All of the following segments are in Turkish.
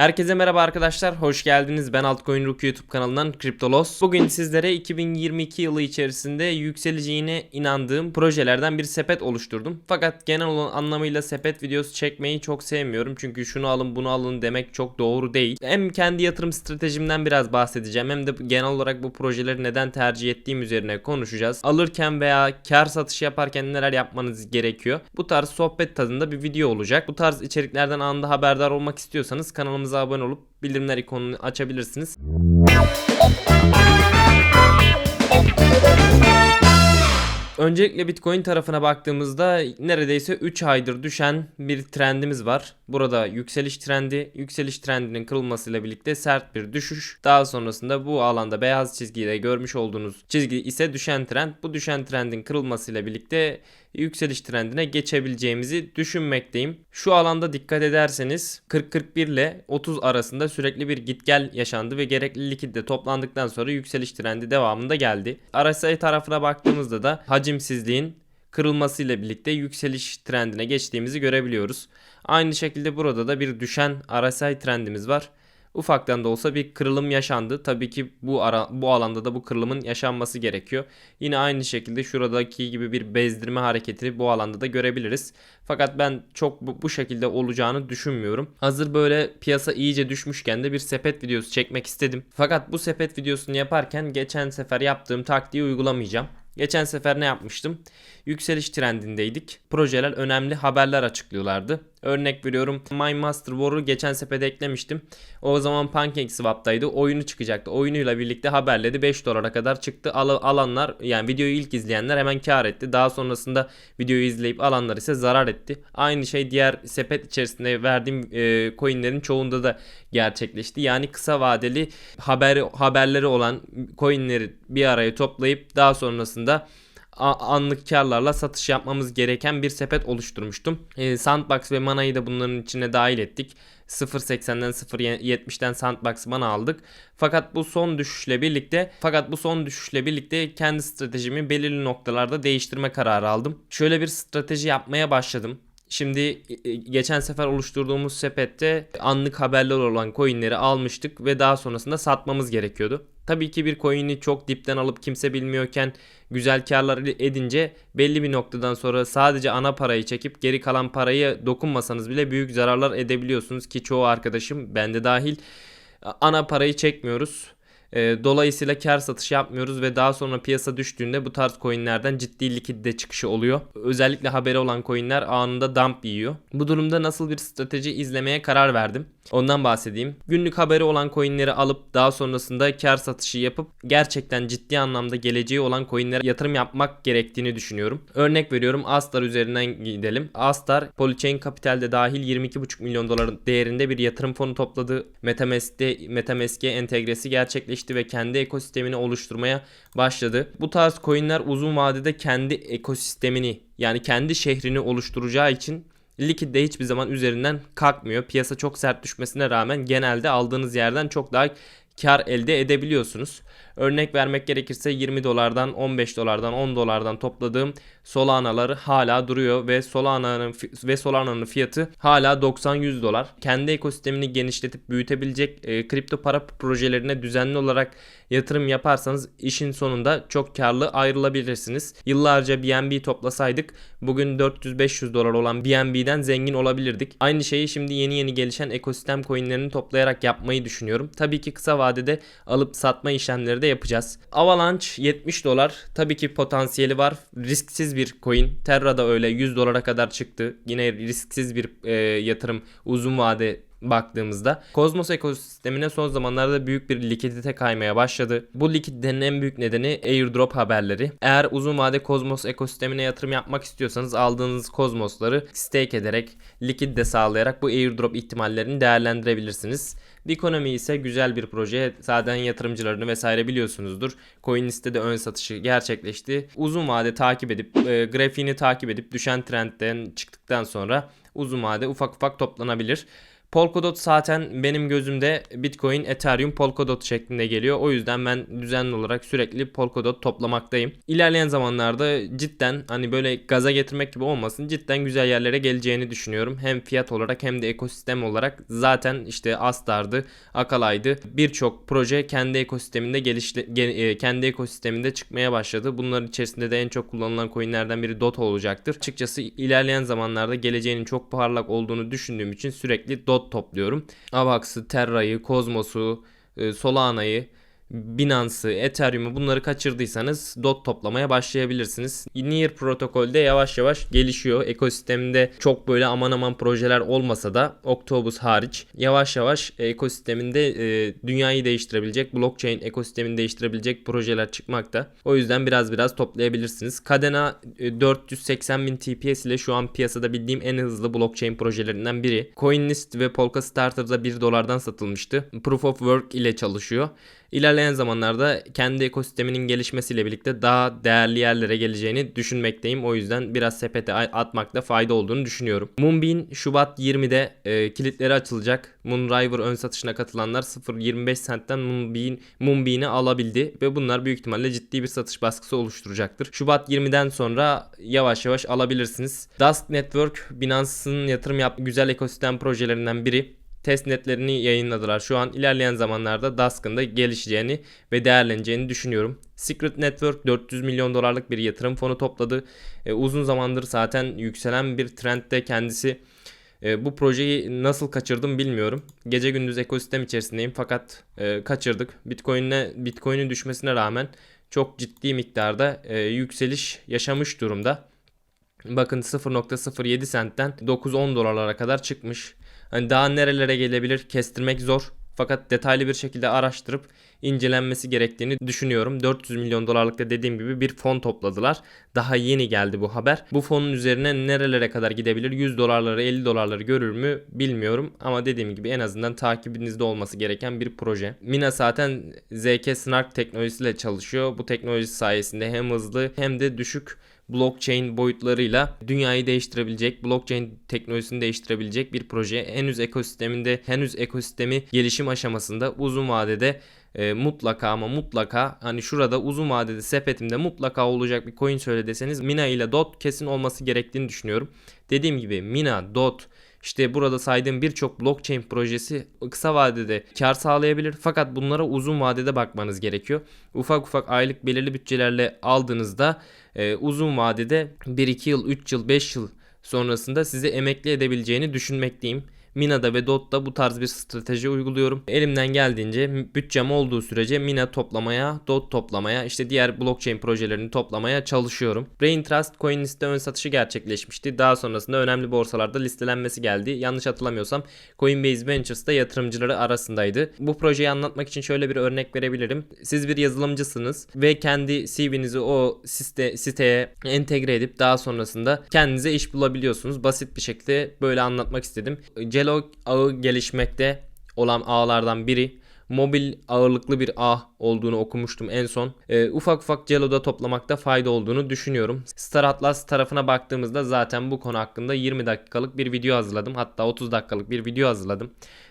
Herkese merhaba arkadaşlar. Hoş geldiniz. Ben Altcoin Rook YouTube kanalından Cryptolos. Bugün sizlere 2022 yılı içerisinde yükseleceğine inandığım projelerden bir sepet oluşturdum. Fakat genel olan anlamıyla sepet videosu çekmeyi çok sevmiyorum. Çünkü şunu alın bunu alın demek çok doğru değil. Hem kendi yatırım stratejimden biraz bahsedeceğim hem de genel olarak bu projeleri neden tercih ettiğim üzerine konuşacağız. Alırken veya kar satışı yaparken neler yapmanız gerekiyor. Bu tarz sohbet tadında bir video olacak. Bu tarz içeriklerden anında haberdar olmak istiyorsanız kanalımıza abone olup bildirimler ikonunu açabilirsiniz. Öncelikle Bitcoin tarafına baktığımızda neredeyse 3 aydır düşen bir trendimiz var. Burada yükseliş trendi, yükseliş trendinin kırılmasıyla birlikte sert bir düşüş. Daha sonrasında bu alanda beyaz çizgiyle görmüş olduğunuz çizgi ise düşen trend. Bu düşen trendin kırılmasıyla birlikte yükseliş trendine geçebileceğimizi düşünmekteyim. Şu alanda dikkat ederseniz 40-41 ile 30 arasında sürekli bir git gel yaşandı ve gerekli likit de toplandıktan sonra yükseliş trendi devamında geldi. RSI tarafına baktığımızda da hacimsizliğin kırılmasıyla birlikte yükseliş trendine geçtiğimizi görebiliyoruz. Aynı şekilde burada da bir düşen RSI trendimiz var ufaktan da olsa bir kırılım yaşandı. Tabii ki bu ara, bu alanda da bu kırılımın yaşanması gerekiyor. Yine aynı şekilde şuradaki gibi bir bezdirme hareketi bu alanda da görebiliriz. Fakat ben çok bu, bu şekilde olacağını düşünmüyorum. Hazır böyle piyasa iyice düşmüşken de bir sepet videosu çekmek istedim. Fakat bu sepet videosunu yaparken geçen sefer yaptığım taktiği uygulamayacağım. Geçen sefer ne yapmıştım? Yükseliş trendindeydik. Projeler önemli haberler açıklıyorlardı. Örnek veriyorum My Master War'u geçen sepete eklemiştim. O zaman PancakeSwap'taydı. Oyunu çıkacaktı. Oyunuyla birlikte haberledi. 5 dolara kadar çıktı. Al alanlar yani videoyu ilk izleyenler hemen kar etti. Daha sonrasında videoyu izleyip alanlar ise zarar etti. Aynı şey diğer sepet içerisinde verdiğim e, coinlerin çoğunda da gerçekleşti. Yani kısa vadeli haber haberleri olan coinleri bir araya toplayıp daha sonrasında anlık karlarla satış yapmamız gereken bir sepet oluşturmuştum. E, Sandbox ve Mana'yı da bunların içine dahil ettik. 0.80'den 0.70'den Sandbox Mana aldık. Fakat bu son düşüşle birlikte fakat bu son düşüşle birlikte kendi stratejimi belirli noktalarda değiştirme kararı aldım. Şöyle bir strateji yapmaya başladım. Şimdi e, e, geçen sefer oluşturduğumuz sepette anlık haberler olan coinleri almıştık ve daha sonrasında satmamız gerekiyordu. Tabii ki bir coin'i çok dipten alıp kimse bilmiyorken güzel karlar edince belli bir noktadan sonra sadece ana parayı çekip geri kalan parayı dokunmasanız bile büyük zararlar edebiliyorsunuz ki çoğu arkadaşım bende dahil ana parayı çekmiyoruz e, dolayısıyla kar satış yapmıyoruz ve daha sonra piyasa düştüğünde bu tarz coinlerden ciddi likidite çıkışı oluyor. Özellikle haberi olan coinler anında dump yiyor. Bu durumda nasıl bir strateji izlemeye karar verdim? Ondan bahsedeyim. Günlük haberi olan coinleri alıp daha sonrasında kar satışı yapıp gerçekten ciddi anlamda geleceği olan coinlere yatırım yapmak gerektiğini düşünüyorum. Örnek veriyorum Astar üzerinden gidelim. Astar Polychain Capital'de dahil 22,5 milyon doların değerinde bir yatırım fonu topladı. Metamask'te Metamask'e entegresi gerçekleşti gelişti ve kendi ekosistemini oluşturmaya başladı. Bu tarz coinler uzun vadede kendi ekosistemini yani kendi şehrini oluşturacağı için Liquid de hiçbir zaman üzerinden kalkmıyor. Piyasa çok sert düşmesine rağmen genelde aldığınız yerden çok daha kar elde edebiliyorsunuz. Örnek vermek gerekirse 20 dolardan 15 dolardan 10 dolardan topladığım Solana'ları hala duruyor ve Solana'nın ve Solana'nın fiyatı hala 90-100 dolar. Kendi ekosistemini genişletip büyütebilecek e, kripto para projelerine düzenli olarak yatırım yaparsanız işin sonunda çok karlı ayrılabilirsiniz. Yıllarca BNB toplasaydık bugün 400-500 dolar olan BNB'den zengin olabilirdik. Aynı şeyi şimdi yeni yeni gelişen ekosistem coinlerini toplayarak yapmayı düşünüyorum. Tabii ki kısa vadede alıp satma işlemleri de yapacağız. Avalanche 70 dolar. Tabii ki potansiyeli var. Risksiz bir coin. Terra da öyle 100 dolara kadar çıktı. Yine risksiz bir e, yatırım uzun vade baktığımızda Kozmos ekosistemine son zamanlarda büyük bir likidite kaymaya başladı. Bu likiditenin en büyük nedeni airdrop haberleri. Eğer uzun vade Kozmos ekosistemine yatırım yapmak istiyorsanız aldığınız Kozmos'ları stake ederek likidite sağlayarak bu airdrop ihtimallerini değerlendirebilirsiniz. Bikonomi ise güzel bir proje. Zaten yatırımcılarını vesaire biliyorsunuzdur. CoinList'te de ön satışı gerçekleşti. Uzun vade takip edip e, grafiğini takip edip düşen trendten çıktıktan sonra uzun vade ufak ufak toplanabilir. Polkadot zaten benim gözümde Bitcoin, Ethereum, Polkadot şeklinde geliyor. O yüzden ben düzenli olarak sürekli Polkadot toplamaktayım. İlerleyen zamanlarda cidden hani böyle gaza getirmek gibi olmasın cidden güzel yerlere geleceğini düşünüyorum. Hem fiyat olarak hem de ekosistem olarak zaten işte Astar'dı, Akalay'dı. Birçok proje kendi ekosisteminde gelişti, ge- e, kendi ekosisteminde çıkmaya başladı. Bunların içerisinde de en çok kullanılan coinlerden biri Dot olacaktır. Açıkçası ilerleyen zamanlarda geleceğinin çok parlak olduğunu düşündüğüm için sürekli Dot topluyorum. Avax'ı, Terra'yı, Cosmos'u, e, Solana'yı Binance'ı, Ethereum'u bunları kaçırdıysanız DOT toplamaya başlayabilirsiniz. Near protokolde yavaş yavaş gelişiyor. Ekosisteminde çok böyle aman aman projeler olmasa da Octopus hariç yavaş yavaş ekosisteminde e, dünyayı değiştirebilecek, blockchain ekosistemini değiştirebilecek projeler çıkmakta. O yüzden biraz biraz toplayabilirsiniz. Cadena e, 480 bin TPS ile şu an piyasada bildiğim en hızlı blockchain projelerinden biri. CoinList ve Polkastarter'da 1 dolardan satılmıştı. Proof of Work ile çalışıyor. İlerleyen zamanlarda kendi ekosisteminin gelişmesiyle birlikte daha değerli yerlere geleceğini düşünmekteyim. O yüzden biraz sepete atmakta fayda olduğunu düşünüyorum. Moonbeam Şubat 20'de e, kilitleri açılacak. Moonriver ön satışına katılanlar 0.25 centten Moonbeam, Moonbeam'i alabildi ve bunlar büyük ihtimalle ciddi bir satış baskısı oluşturacaktır. Şubat 20'den sonra yavaş yavaş alabilirsiniz. Dusk Network Binance'ın yatırım yaptığı güzel ekosistem projelerinden biri test netlerini yayınladılar. Şu an ilerleyen zamanlarda Dusk'ın da gelişeceğini ve değerleneceğini düşünüyorum. Secret Network 400 milyon dolarlık bir yatırım fonu topladı. E, uzun zamandır zaten yükselen bir trendde kendisi. E, bu projeyi nasıl kaçırdım bilmiyorum. Gece gündüz ekosistem içerisindeyim fakat e, kaçırdık. Bitcoin'e Bitcoin'in düşmesine rağmen çok ciddi miktarda e, yükseliş yaşamış durumda. Bakın 0.07 sentten 9-10 dolarlara kadar çıkmış. Hani daha nerelere gelebilir kestirmek zor. Fakat detaylı bir şekilde araştırıp incelenmesi gerektiğini düşünüyorum. 400 milyon dolarlık da dediğim gibi bir fon topladılar. Daha yeni geldi bu haber. Bu fonun üzerine nerelere kadar gidebilir? 100 dolarları 50 dolarları görür mü bilmiyorum. Ama dediğim gibi en azından takibinizde olması gereken bir proje. Mina zaten ZK Snark teknolojisiyle çalışıyor. Bu teknoloji sayesinde hem hızlı hem de düşük blockchain boyutlarıyla dünyayı değiştirebilecek, blockchain teknolojisini değiştirebilecek bir proje. Henüz ekosisteminde, henüz ekosistemi gelişim aşamasında uzun vadede e, mutlaka ama mutlaka hani şurada uzun vadede sepetimde mutlaka olacak bir coin söyle deseniz Mina ile DOT kesin olması gerektiğini düşünüyorum. Dediğim gibi Mina, DOT, işte burada saydığım birçok blockchain projesi kısa vadede kar sağlayabilir fakat bunlara uzun vadede bakmanız gerekiyor. Ufak ufak aylık belirli bütçelerle aldığınızda e, uzun vadede 1-2 yıl, 3 yıl, 5 yıl sonrasında sizi emekli edebileceğini düşünmekteyim. Mina'da ve Dot'ta bu tarz bir strateji uyguluyorum. Elimden geldiğince bütçem olduğu sürece Mina toplamaya, Dot toplamaya, işte diğer blockchain projelerini toplamaya çalışıyorum. Brain Trust CoinList'te ön satışı gerçekleşmişti. Daha sonrasında önemli borsalarda listelenmesi geldi. Yanlış hatırlamıyorsam Coinbase Ventures'ta yatırımcıları arasındaydı. Bu projeyi anlatmak için şöyle bir örnek verebilirim. Siz bir yazılımcısınız ve kendi CV'nizi o site, siteye entegre edip daha sonrasında kendinize iş bulabiliyorsunuz. Basit bir şekilde böyle anlatmak istedim. Celo ağı gelişmekte olan ağlardan biri. Mobil ağırlıklı bir ağ olduğunu okumuştum en son. E, ufak ufak Celo'da toplamakta fayda olduğunu düşünüyorum. Star Atlas tarafına baktığımızda zaten bu konu hakkında 20 dakikalık bir video hazırladım. Hatta 30 dakikalık bir video hazırladım.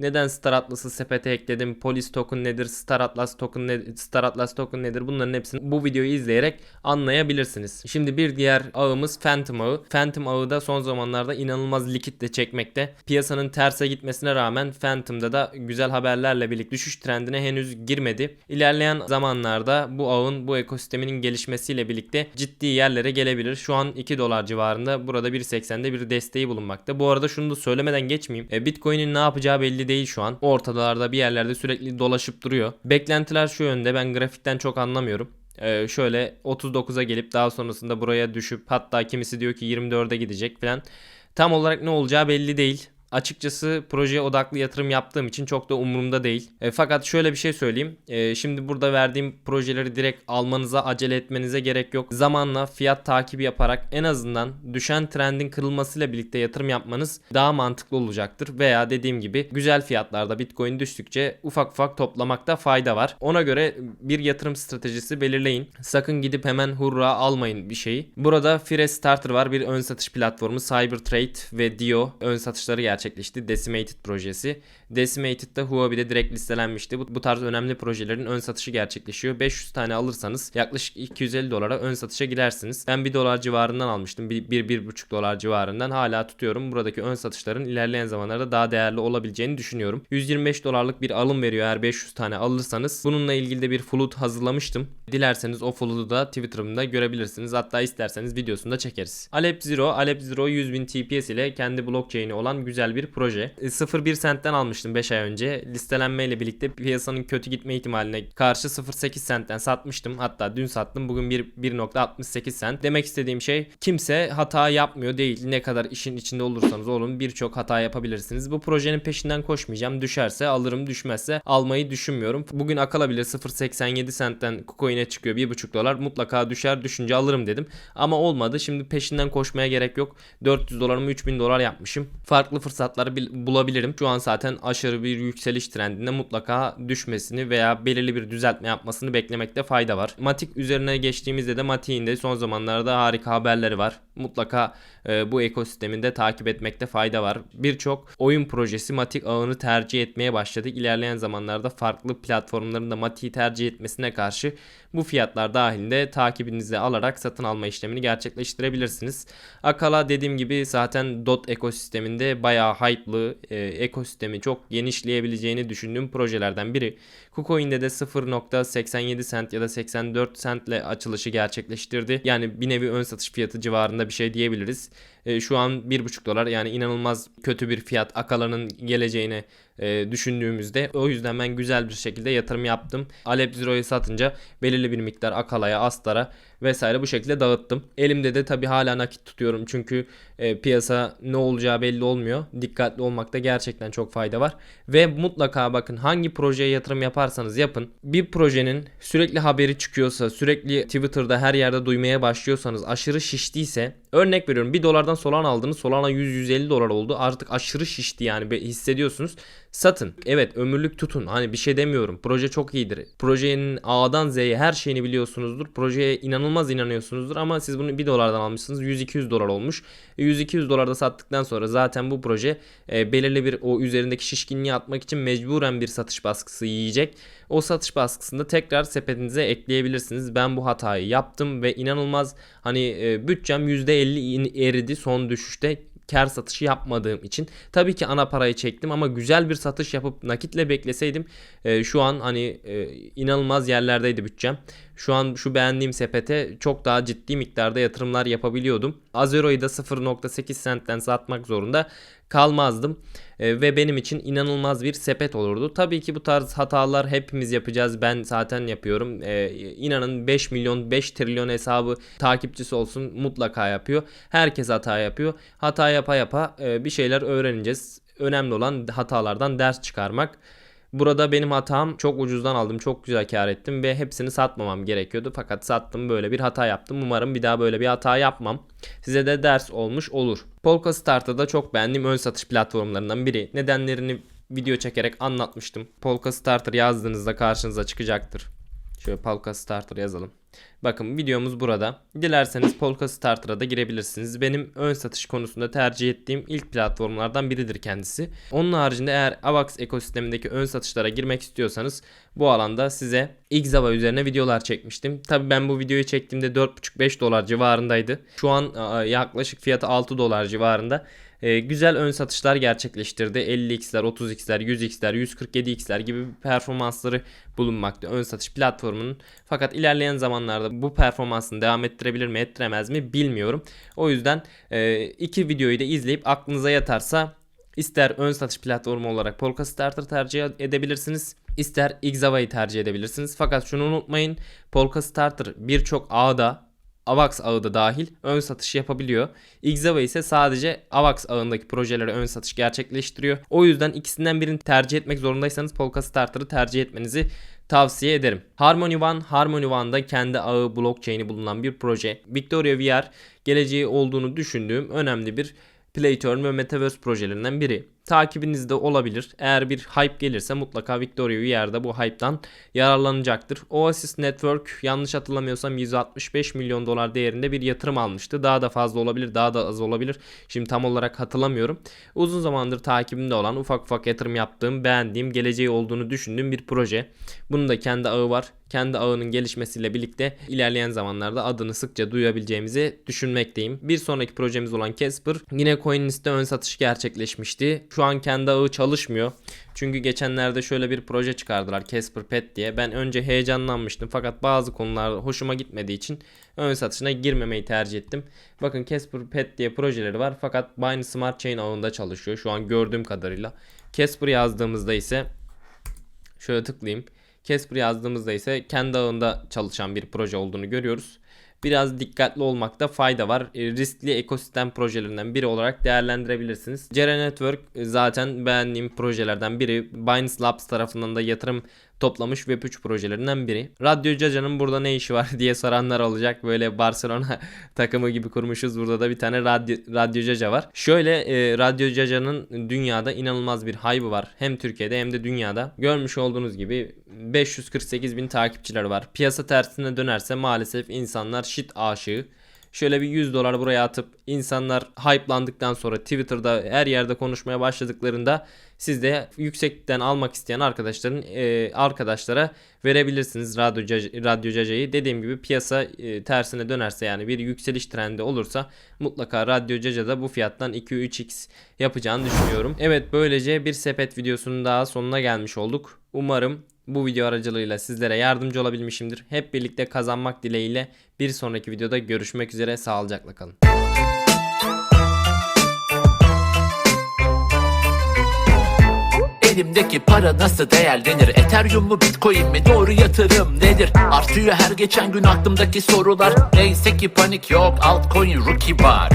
Neden Star Atlas'ı sepete ekledim? Polis token nedir? Star Atlas token nedir? Star Atlas token nedir? Bunların hepsini bu videoyu izleyerek anlayabilirsiniz. Şimdi bir diğer ağımız Phantom ağı. Phantom ağı da son zamanlarda inanılmaz likitle çekmekte. Piyasanın terse gitmesine rağmen Phantom'da da güzel haberlerle birlikte düşüş trendine henüz girmedi. İlerleyen zamanlarda bu ağın bu ekosistemin gelişmesiyle birlikte ciddi yerlere gelebilir. Şu an 2 dolar civarında burada 1.80'de bir desteği bulunmakta. Bu arada şunu da söylemeden geçmeyeyim. E, Bitcoin'in ne yapacağı belli değil şu an. Ortalarda bir yerlerde sürekli dolaşıp duruyor. Beklentiler şu yönde. Ben grafikten çok anlamıyorum. Ee, şöyle 39'a gelip daha sonrasında buraya düşüp hatta kimisi diyor ki 24'e gidecek falan. Tam olarak ne olacağı belli değil. Açıkçası projeye odaklı yatırım yaptığım için çok da umurumda değil. E, fakat şöyle bir şey söyleyeyim. E, şimdi burada verdiğim projeleri direkt almanıza, acele etmenize gerek yok. Zamanla fiyat takibi yaparak en azından düşen trendin kırılmasıyla birlikte yatırım yapmanız daha mantıklı olacaktır. Veya dediğim gibi güzel fiyatlarda Bitcoin düştükçe ufak ufak toplamakta fayda var. Ona göre bir yatırım stratejisi belirleyin. Sakın gidip hemen hurra almayın bir şeyi. Burada Fire Starter var. Bir ön satış platformu. Cybertrade ve Dio ön satışları gerçekleştiriyor gerçekleşti. Decimated projesi. Decimated'da Huobi'de direkt listelenmişti. Bu, bu tarz önemli projelerin ön satışı gerçekleşiyor. 500 tane alırsanız yaklaşık 250 dolara ön satışa girersiniz. Ben 1 dolar civarından almıştım. 1-1,5 dolar civarından hala tutuyorum. Buradaki ön satışların ilerleyen zamanlarda daha değerli olabileceğini düşünüyorum. 125 dolarlık bir alım veriyor eğer 500 tane alırsanız. Bununla ilgili de bir flood hazırlamıştım. Dilerseniz o flood'u da Twitter'ımda görebilirsiniz. Hatta isterseniz videosunu da çekeriz. Alep Zero, Alep Zero 100.000 TPS ile kendi blockchain'i olan güzel bir proje. E, 0.1 centten almıştım 5 ay önce. Listelenmeyle birlikte piyasanın kötü gitme ihtimaline karşı 0.8 centten satmıştım. Hatta dün sattım. Bugün 1 1.68 cent. Demek istediğim şey kimse hata yapmıyor değil. Ne kadar işin içinde olursanız olun birçok hata yapabilirsiniz. Bu projenin peşinden koşmayacağım. Düşerse alırım, düşmezse almayı düşünmüyorum. Bugün akala bile 0.87 centten KuCoin'e çıkıyor 1.5 dolar. Mutlaka düşer düşünce alırım dedim. Ama olmadı. Şimdi peşinden koşmaya gerek yok. 400 dolarımı 3000 dolar yapmışım. Farklı fırsatları bil- bulabilirim. Şu an zaten aşırı bir yükseliş trendinde mutlaka düşmesini veya belirli bir düzeltme yapmasını beklemekte fayda var. Matik üzerine geçtiğimizde de Matik'in de son zamanlarda harika haberleri var. Mutlaka e, bu ekosisteminde takip etmekte fayda var. Birçok oyun projesi Matik ağını tercih etmeye başladı. İlerleyen zamanlarda farklı platformların da Matik'i tercih etmesine karşı bu fiyatlar dahilinde takibinize alarak satın alma işlemini gerçekleştirebilirsiniz. Akala dediğim gibi zaten DOT ekosisteminde bayağı hype'lı e, ekosistemi çok genişleyebileceğini düşündüğüm projelerden biri. KuCoin'de de 0.87 cent ya da 84 centle açılışı gerçekleştirdi. Yani bir nevi ön satış fiyatı civarında bir şey diyebiliriz. E, şu an 1.5 dolar yani inanılmaz kötü bir fiyat Akala'nın geleceğini e, düşündüğümüzde o yüzden ben güzel bir şekilde yatırım yaptım. Alep Zero'yu satınca belirli bir miktar Akala'ya, Astar'a vesaire bu şekilde dağıttım. Elimde de tabi hala nakit tutuyorum çünkü e, piyasa ne olacağı belli olmuyor. Dikkatli olmakta gerçekten çok fayda var. Ve mutlaka bakın hangi projeye yatırım yaparsanız yapın. Bir projenin sürekli haberi çıkıyorsa, sürekli Twitter'da her yerde duymaya başlıyorsanız, aşırı şiştiyse örnek veriyorum 1 dolardan Solana aldınız. Solana 100-150 dolar oldu. Artık aşırı şişti yani hissediyorsunuz. Satın. Evet ömürlük tutun. Hani bir şey demiyorum. Proje çok iyidir. Projenin A'dan Z'ye her şeyini biliyorsunuzdur. Projeye inanılmaz inanıyorsunuzdur ama siz bunu 1 dolardan almışsınız. 100-200 dolar olmuş. E, 100-200 dolarda sattıktan sonra zaten bu proje e, belirli bir o üzerindeki şişkinliği atmak için mecburen bir satış baskısı yiyecek. O satış baskısında tekrar sepetinize ekleyebilirsiniz. Ben bu hatayı yaptım ve inanılmaz hani e, bütçem %50 in- eridi son düşüşte kar satışı yapmadığım için. Tabii ki ana parayı çektim ama güzel bir satış yapıp nakitle bekleseydim e, şu an hani e, inanılmaz yerlerdeydi bütçem. Şu an şu beğendiğim sepete çok daha ciddi miktarda yatırımlar yapabiliyordum. Azero'yu da 0.8 centten satmak zorunda kalmazdım. E, ve benim için inanılmaz bir sepet olurdu. Tabii ki bu tarz hatalar hepimiz yapacağız. Ben zaten yapıyorum. E, inanın 5 milyon 5 trilyon hesabı takipçisi olsun mutlaka yapıyor. Herkes hata yapıyor. Hata yapa yapa e, bir şeyler öğreneceğiz. Önemli olan hatalardan ders çıkarmak. Burada benim hatam çok ucuzdan aldım. Çok güzel kar ettim ve hepsini satmamam gerekiyordu. Fakat sattım böyle bir hata yaptım. Umarım bir daha böyle bir hata yapmam. Size de ders olmuş olur. Polka Start'ta da çok beğendiğim ön satış platformlarından biri. Nedenlerini video çekerek anlatmıştım. Polka Starter yazdığınızda karşınıza çıkacaktır. Şöyle Polka Starter yazalım. Bakın videomuz burada. Dilerseniz Polka Starter'a da girebilirsiniz. Benim ön satış konusunda tercih ettiğim ilk platformlardan biridir kendisi. Onun haricinde eğer AVAX ekosistemindeki ön satışlara girmek istiyorsanız bu alanda size Xava üzerine videolar çekmiştim. Tabi ben bu videoyu çektiğimde 4,5-5 dolar civarındaydı. Şu an aa, yaklaşık fiyatı 6 dolar civarında. Ee, güzel ön satışlar gerçekleştirdi. 50x'ler, 30x'ler, 100x'ler, 147x'ler gibi performansları bulunmakta ön satış platformunun. Fakat ilerleyen zamanlarda bu performansını devam ettirebilir mi ettiremez mi bilmiyorum. O yüzden e, iki videoyu da izleyip aklınıza yatarsa ister ön satış platformu olarak Polka Starter tercih edebilirsiniz. ister Xava'yı tercih edebilirsiniz. Fakat şunu unutmayın. Polka Starter birçok ağda AVAX ağı da dahil ön satış yapabiliyor. Xava ise sadece AVAX ağındaki projelere ön satış gerçekleştiriyor. O yüzden ikisinden birini tercih etmek zorundaysanız Polka Starter'ı tercih etmenizi tavsiye ederim. Harmony One, Harmony One'da kendi ağı blockchain'i bulunan bir proje. Victoria VR geleceği olduğunu düşündüğüm önemli bir Play ve Metaverse projelerinden biri. Takibinizde olabilir. Eğer bir hype gelirse mutlaka Victoria UR da bu hype'dan yararlanacaktır. Oasis Network yanlış hatırlamıyorsam 165 milyon dolar değerinde bir yatırım almıştı. Daha da fazla olabilir, daha da az olabilir. Şimdi tam olarak hatırlamıyorum. Uzun zamandır takibimde olan ufak ufak yatırım yaptığım, beğendiğim, geleceği olduğunu düşündüğüm bir proje. Bunun da kendi ağı var. Kendi ağının gelişmesiyle birlikte ilerleyen zamanlarda adını sıkça duyabileceğimizi düşünmekteyim. Bir sonraki projemiz olan Casper yine CoinList'te ön satış gerçekleşmişti. Şu an kendi ağı çalışmıyor. Çünkü geçenlerde şöyle bir proje çıkardılar Casper Pet diye. Ben önce heyecanlanmıştım fakat bazı konular hoşuma gitmediği için ön satışına girmemeyi tercih ettim. Bakın Casper Pet diye projeleri var fakat Binance Smart Chain ağında çalışıyor şu an gördüğüm kadarıyla. Casper yazdığımızda ise şöyle tıklayayım. Casper yazdığımızda ise kendi ağında çalışan bir proje olduğunu görüyoruz. Biraz dikkatli olmakta fayda var. E, Riskli ekosistem projelerinden biri olarak değerlendirebilirsiniz. Cera Network e, zaten beğendiğim projelerden biri. Binance Labs tarafından da yatırım toplamış Web3 projelerinden biri. Radyo Caca'nın burada ne işi var diye soranlar olacak. Böyle Barcelona takımı gibi kurmuşuz. Burada da bir tane Radyo, Radyo Caca var. Şöyle e, Radyo Caca'nın dünyada inanılmaz bir hype'ı var. Hem Türkiye'de hem de dünyada. Görmüş olduğunuz gibi 548 bin takipçiler var. Piyasa tersine dönerse maalesef insanlar shit aşığı. Şöyle bir 100 dolar buraya atıp insanlar hype'landıktan sonra Twitter'da her yerde konuşmaya başladıklarında siz de yüksekten almak isteyen arkadaşların e, arkadaşlara verebilirsiniz Radyo, Radyo Caca'yı. Dediğim gibi piyasa e, tersine dönerse yani bir yükseliş trendi olursa mutlaka Radyo Caca'da bu fiyattan 2-3x yapacağını düşünüyorum. Evet böylece bir sepet videosunun daha sonuna gelmiş olduk. Umarım bu video aracılığıyla sizlere yardımcı olabilmişimdir. Hep birlikte kazanmak dileğiyle bir sonraki videoda görüşmek üzere. Sağlıcakla kalın. Elimdeki para nasıl değerlenir? Ethereum mu Bitcoin mi? Doğru yatırım nedir? Artıyor her geçen gün aklımdaki sorular Neyse ki panik yok altcoin rookie var